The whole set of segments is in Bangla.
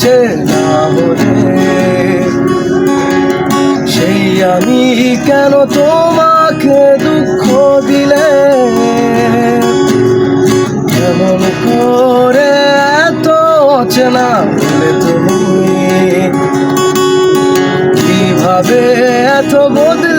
চেনা হলে সেই আমি কেন তোমাকে দুঃখ দিলে? কেমন করে এত অচেনা হলে তুমি? কীভাবে এত বদলে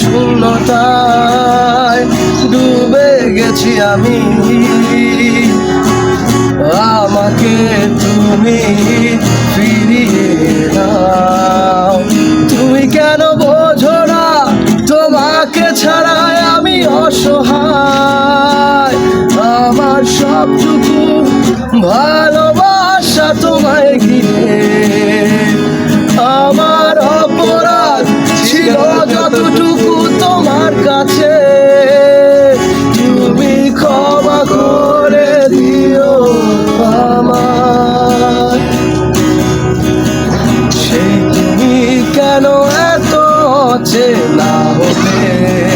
শূন্যতায় ডুবে গেছি আমি। আমাকে তুমি ফিরিয়ে দাও তুমি কেন বোঝো না? তোমাকে ছাড়াই আমি অসহায়। আমার সবটুকু ভালোবাসা তোমায় ঘিরে। se la boté.